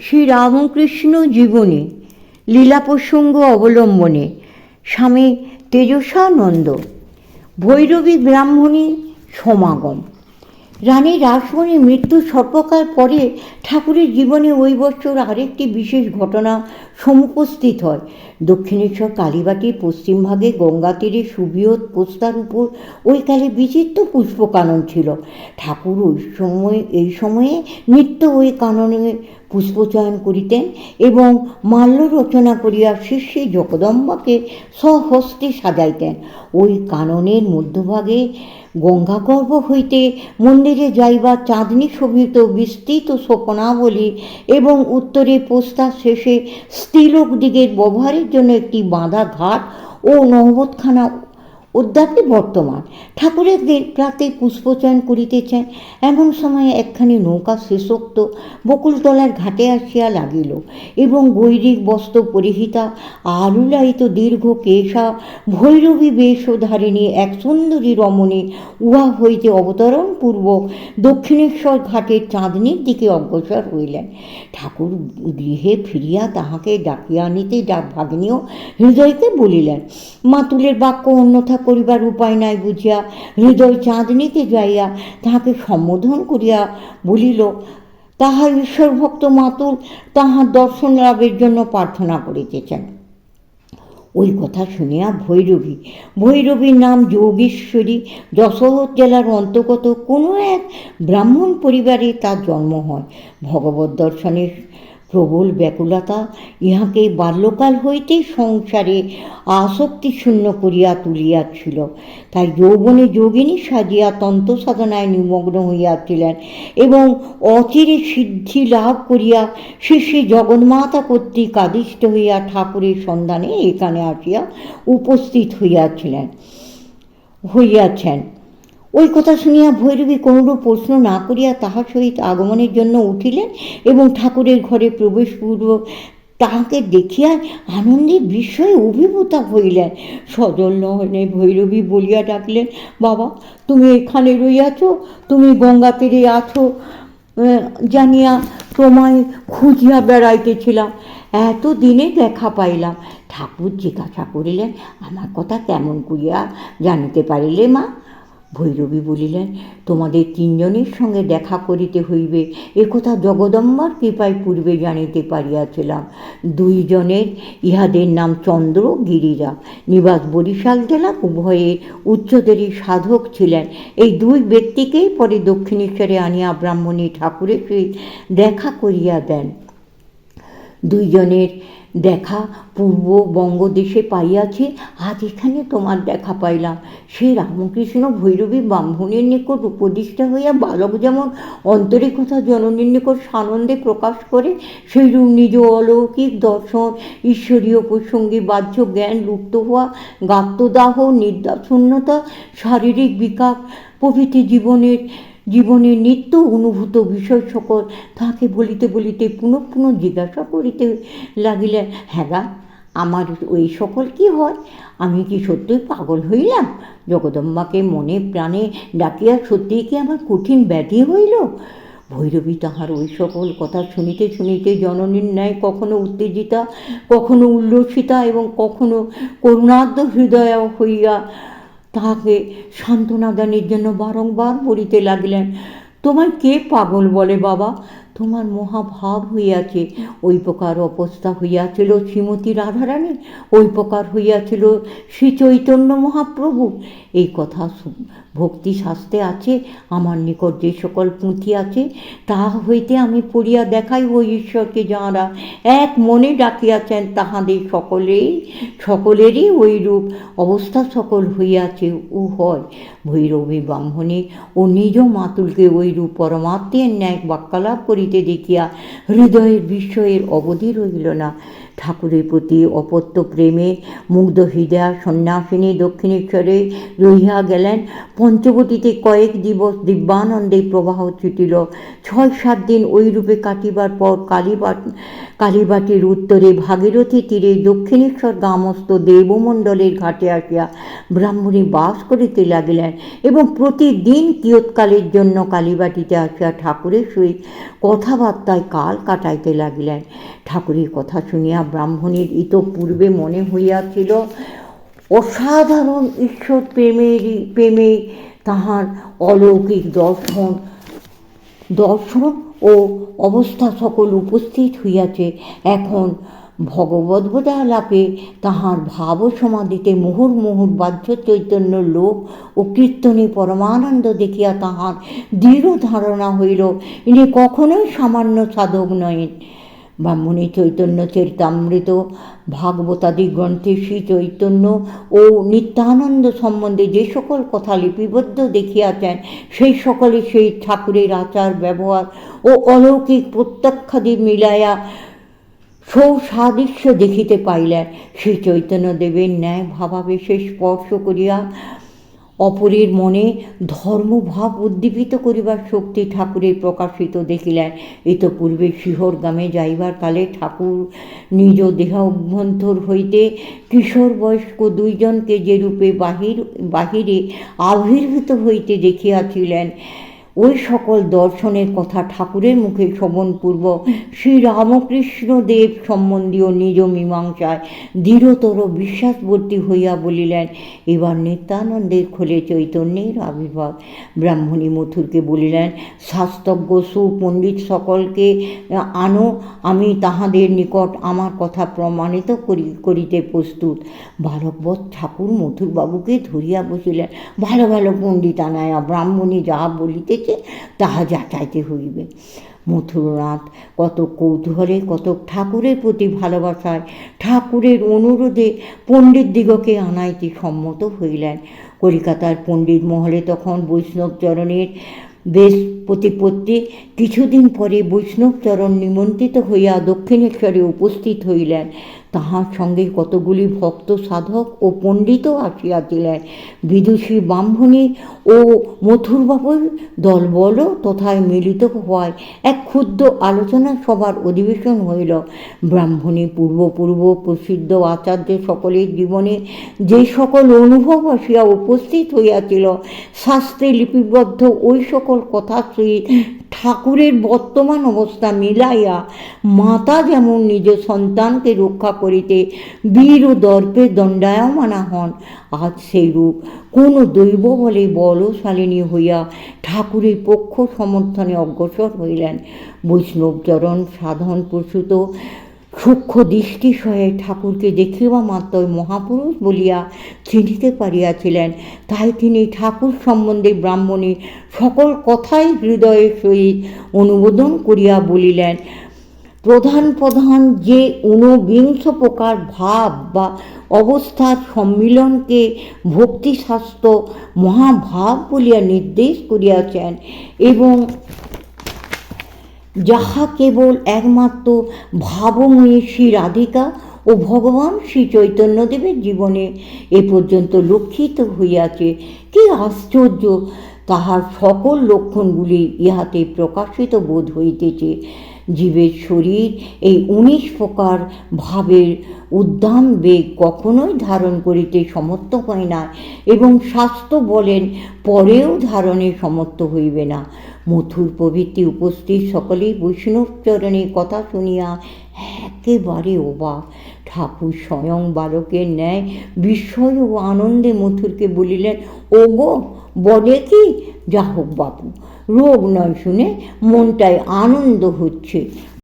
শ্রী রামকৃষ্ণ জীবনী, লীলা প্রসঙ্গ অবলম্বনে স্বামী তেজসানন্দ ভৈরবী ব্রাহ্মণী সমাগম। রানী রাসমণির মৃত্যু সর্বকাল পরে ঠাকুরের জীবনে ওই বছর আরেকটি বিশেষ ঘটনা সমুপস্থিত হয়। দক্ষিণেশ্বর কালীবাটির পশ্চিমভাগে গঙ্গা তীরে সুবৃহৎ পোস্তার উপর ওই কালে বিচিত্র পুষ্পকানন ছিল। ঠাকুর ওই সময়, এই সময়ে নিত্য ওই কাননে পুষ্পচয়ন করিতেন এবং মাল্য রচনা করিয়া শিষ্যে জগদম্বাকে সহস্তে সাজাইতেন। ওই কাননের মধ্যভাগে গঙ্গাগর্ভ হইতে মন্দিরে যাইবার চাঁদনি শোভিত বিস্তৃত শোকনাবলী এবং উত্তরে পোস্তার শেষে স্ত্রীলোক দিগের ব্যবহারের জন্য একটি বাঁধা ঘাট ও নহবতখানা উদ্যাপে বর্তমান। ঠাকুরের দিন প্রাতে পুষ্পচয়ন করিতেছেন। এমন সময় একখানি নৌকা শেষোক্ত বকুলতলার ঘাটে আসিয়া লাগিল এবং গৈরিক বস্ত্র পরিহিতা আলুলায়িত দীর্ঘ কেশা, ভৈরবী বেশধারিণী, এক সুন্দরী রমণী উহা হইতে অবতরণ পূর্বক দক্ষিণেশ্বর ঘাটের চাঁদনির দিকে অগ্রসর হইলেন। ঠাকুর গৃহে ফিরিয়া তাহাকে ডাকিয়া আনিতে ডাক ভাগ্নেয় হৃদয়কে বলিলেন মাতুলের বাক্য অন্যথা করিবার উপায় নাই বুঝিয়া, হৃদয় চাঁদনিতে যাইয়া তাহাকে সম্বোধন করিয়া বলিল তাহা ঈশ্বরভক্ত মাতুল তাহার দর্শন লাভের জন্য প্রার্থনা করিতেছেন। ওই কথা শুনিয়া ভৈরবী, ভৈরবীর নাম যোগেশ্বরী যশোহর জেলার অন্তর্গত কোনো এক ব্রাহ্মণ পরিবারে তার জন্ম হয়। ভগবত দর্শনের প্রবল ব্যাকুলতা ইহাকে বাল্যকাল হইতেই সংসারে আসক্তি শূন্য করিয়া তুলিয়াছিল। তাই যৌবনে যোগিনী সাজিয়া তন্ত্র সাধনায় নিমগ্ন হইয়াছিলেন এবং অচিরে সিদ্ধি লাভ করিয়া শ্রী জগন্মাতা কর্তৃক আদিষ্ট হইয়া ঠাকুরের সন্ধানে এখানে আসিয়া উপস্থিত হইয়াছিলেন, হইয়াছেন। ওই কথা শুনিয়া ভৈরবী কোনরূপ প্রশ্ন না করিয়া তাহার সহিত আগমনের জন্য উঠিলেন এবং ঠাকুরের ঘরে প্রবেশপূর্বক তাহাকে দেখিয়া আনন্দে বিস্ময়ে অভিভূতা হইলেন। সজল নহনে ভৈরবী বলিয়া ডাকলেন, বাবা, তুমি এখানে রইয়াছ, তুমি গঙ্গা তীরে আছো জানিয়া তোমায় খুঁজিয়া বেড়াইতেছিলাম। এত দিনে দেখা পাইলাম। ঠাকুর জিজ্ঞাসা করিলেন, আমার কথা কেমন করিয়া জানিতে পারিলে মা? ভৈরবী বলিলেন, তোমাদের তিনজনের সঙ্গে দেখা করিতে হইবে। একথা জগদম্বার কৃপায় পূর্বে জানিতে পারিয়াছিলাম। দুইজনের ইহাদের নাম চন্দ্র, গিরিজা। নিবাস বরিশাল জেলা উভয়ে উচ্চদেরী সাধক ছিলেন। এই দুই ব্যক্তিকেই পরে দক্ষিণেশ্বরে আনিয়া ব্রাহ্মণী ঠাকুরের সহিত দেখা করিয়া দেন। দুইজনের দেখা পূর্ব বঙ্গদেশে পাইয়াছি, আজ এখানে তোমার দেখা পাইলাম। সে রামকৃষ্ণ ভৈরবী ব্রাহ্মণের নিকট উপদিষ্টা হইয়া বালক যেমন অন্তরিকতা জননীর নিকট সানন্দে প্রকাশ করে, সেইরূপ নিজ অলৌকিক দর্শন, ঈশ্বরীয় প্রসঙ্গে বাহ্য জ্ঞান লুপ্ত হওয়া গাত্রদাহ নির্দাশূন্যতা শারীরিক বিকাশ, প্রভৃতি জীবনের জীবনের নিত্য অনুভূত বিষয় সকল তাহাকে বলিতে বলিতে পুনঃ পুনঃ জিজ্ঞাসা করিতে লাগিলেন হ্যাঁ আমার ওই সকল কি হয়? আমি কি সত্যই পাগল হইলাম? জগদম্বাকে মনে প্রাণে ডাকিয়া সত্যিই কি আমার কঠিন ব্যাধি হইল? ভৈরবী তাহার ওই সকল কথা শুনিতে শুনিতে জননীর ন্যায় কখনো উত্তেজিতা, কখনো উল্লসিতা এবং কখনো করুণার্ধ হৃদয় হইয়া তাহাকে সান্ত্বনা দানের জন্য বারংবার বলিতে লাগলেন, তোমায় কে পাগল বলে বাবা? তোমার মহাভাব হইয়াছে, ওই প্রকার অবস্থা হইয়াছিল শ্রীমতী রাধারানী, ওই প্রকার হইয়াছিল শ্রী চৈতন্য মহাপ্রভু। এই কথা ভক্তি শাস্ত্রে আছে, আমার নিকট যে সকল পুঁথি আছে, তাহা হইতে আমি পড়িয়া দেখাই ওই ঈশ্বরকে যাঁরা এক মনে ডাকিয়াছেন, তাহাদের সকলেই, সকলেরই ওই রূপ অবস্থা সকল হইয়াছে। ও হয় ভৈরবী ব্রাহ্মণী ও নিজ মাতুলকে ওই রূপ পরমাত্মের ন্যায় বাক্যালাপ করিতে দেখিয়া হৃদয়ের বিস্ময়ের অবধি রইল না। ঠাকুরের প্রতি অপত্য প্রেমে মুগ্ধ হৃদয়া সন্ন্যাসিনী দক্ষিণেশ্বরে রহিয়া গেলেন। পঞ্চবতীতে কয়েক দিবস দিব্যানন্দে প্রবাহ ছুটিল ছয় সাত দিন ওই রূপে কাটিবার পর কালীবাট কালীবাটির উত্তরে ভাগীরথী তীরে দক্ষিণেশ্বর গ্রামস্থ দেবমণ্ডলের ঘাটে আসিয়া ব্রাহ্মণী বাস করিতে লাগিলেন এবং প্রতিদিন কিয়ৎকালের জন্য কালীবাটিতে আসিয়া ঠাকুরের সহিত কথাবার্তায় কাল কাটাইতে লাগিলেন। ঠাকুরের কথা শুনিয়া ব্রাহ্মণীর ইতপূর্বে মনে হইয়াছিল, অসাধারণ ঈশ্বর প্রেমেরই প্রেমে তাহার অলৌকিক দর্শন দর্শন ও অবস্থা সকল উপস্থিত হইয়াছে। এখন ভগবদ্গীতা লাপে তাহার ভাব সমাধিতে মুহুর মুহুর বাহ্য চৈতন্য লোক ও কীর্তনী পরমানন্দ দেখিয়া তাহার দৃঢ় ধারণা হইল, ইনি কখনোই সামান্য সাধক নহেন। ব্রাহ্মণী চৈতন্য চরিতামৃত ভাগবতাদি গ্রন্থে শ্রী চৈতন্য ও নিত্যানন্দ সম্বন্ধে যে সকল কথা লিপিবদ্ধ দেখিয়াছেন, সেই সকলে সেই ঠাকুরের আচার, ব্যবহার ও অলৌকিক প্রত্যক্ষাদি মিলাইয়া সৌসাদৃশ্য দেখিতে পাইলেন। শ্রী চৈতন্যদেবের ন্যায় ভাবাবেশে স্পর্শ করিয়া অপরের মনে ধর্মভাব উদ্দীপিত করিবার শক্তি ঠাকুরের প্রকাশিত দেখিলেন। ইতপূর্বে শিহর গ্রামে যাইবার কালে ঠাকুর নিজ দেহ অভ্যন্তর হইতে কিশোর বয়স্ক দুইজনকে যে রূপে বাহির, বাহিরে আবির্ভূত হইতে দেখিয়াছিলেন। ওই সকল দর্শনের কথা ঠাকুরের মুখে শ্রবণপূর্বক শ্রী রামকৃষ্ণ দেব সম্বন্ধীয় নিজ মীমাংসায় দৃঢ়তর বিশ্বাসবর্তী হইয়া বলিলেন, এবার নিত্যানন্দের খোলে চৈতন্যের আবির্ভাব। ব্রাহ্মণী মথুরকে বলিলেন, শাস্তজ্ঞ সুপণ্ডিত সকলকে আনো, আমি তাহাদের নিকট আমার কথা প্রমাণিত করি, করিতে প্রস্তুত। বালকবৎ ঠাকুর মথুরবাবুকে ধরিয়া বসিলেন, ভালো ভালো পণ্ডিত আনায়া ব্রাহ্মণী যাহা বলিতেছে তাহা যাচাইতে হইবে। মথুরনাথ কত কৌতূহলে, কত ঠাকুরের প্রতি ভালোবাসায়, ঠাকুরের অনুরোধে পণ্ডিতদিগকে আনাইতে সম্মত হইলেন। কলিকাতার পণ্ডিত মহলে তখন বৈষ্ণবচরণের বেশ প্রতিপত্তি কিছুদিন পরে বৈষ্ণবচরণ নিমন্ত্রিত হইয়া দক্ষিণেশ্বরে উপস্থিত হইলেন। তাহার সঙ্গে কতগুলি ভক্ত, সাধক ও পণ্ডিতও আসিয়াছিলেন। বিদুষী ব্রাহ্মণী ও মথুরবাবুর দলবল তথায় মিলিত হওয়ায় এক ক্ষুদ্র আলোচনা সভার অধিবেশন হইল। ব্রাহ্মণী পূর্বপূর্ব প্রসিদ্ধ আচার্য সকলের জীবনে যে সকল অনুভব আসিয়া উপস্থিত হইয়াছিল, শাস্ত্রে লিপিবদ্ধ ওই সকল কথা সহিত ঠাকুরের বর্তমান অবস্থা মিলাইয়া মাতা যেমন নিজ সন্তানকে রক্ষা করিতে বীর ও দর্পে দণ্ডায়মানা হন, আজ সেই রূপ কোন দৈব বলে বলশালিনী হইয়া ঠাকুরের পক্ষ সমর্থনে অগ্রসর হইলেন। বৈষ্ণবচরণ সাধন প্রসূত সূক্ষ্ম দৃষ্টি সহে ঠাকুরকে দেখিবা মাত্রই মহাপুরুষ বলিয়া চিনিতে পারিয়াছিলেন। তাই তিনি ঠাকুর সম্বন্ধে ব্রাহ্মণী সকল কথাই হৃদয়ের সহিত অনুমোদন করিয়া বলিলেন, প্রধান প্রধান যে ঊনবিংশ প্রকার ভাব বা অবস্থার সম্মিলনকে ভক্তিশাস্ত্র মহাভাব বলিয়া নির্দেশ করিয়াছেন এবং যাহা কেবল একমাত্র ভাবময়ী শ্রী রাধিকা ও ভগবান শ্রী চৈতন্যদেবের জীবনে এ পর্যন্ত লক্ষিত হইয়াছে, কি আশ্চর্য! তাহার সকল লক্ষণগুলি ইহাতে প্রকাশিত বোধ হইতেছে। জীবের শরীর এই উনিশ প্রকার ভাবের উদ্দাম বেগ কখনোই ধারণ করিতে সমর্থ হয় না এবং শাস্ত্র বলেন পরেও ধারণে সমর্থ হইবে না। মথুর প্রভৃতি উপস্থিত সকলেই বৈষ্ণব চরণের কথা শুনিয়া একেবারে অবাক। ঠাকুর স্বয়ং বালকের ন্যায় বিস্ময় ও আনন্দে মথুরকে বলিলেন ও গো বলে কি? যা হোক বাপু, রোগ নয় শুনে মনটায় আনন্দ হচ্ছে।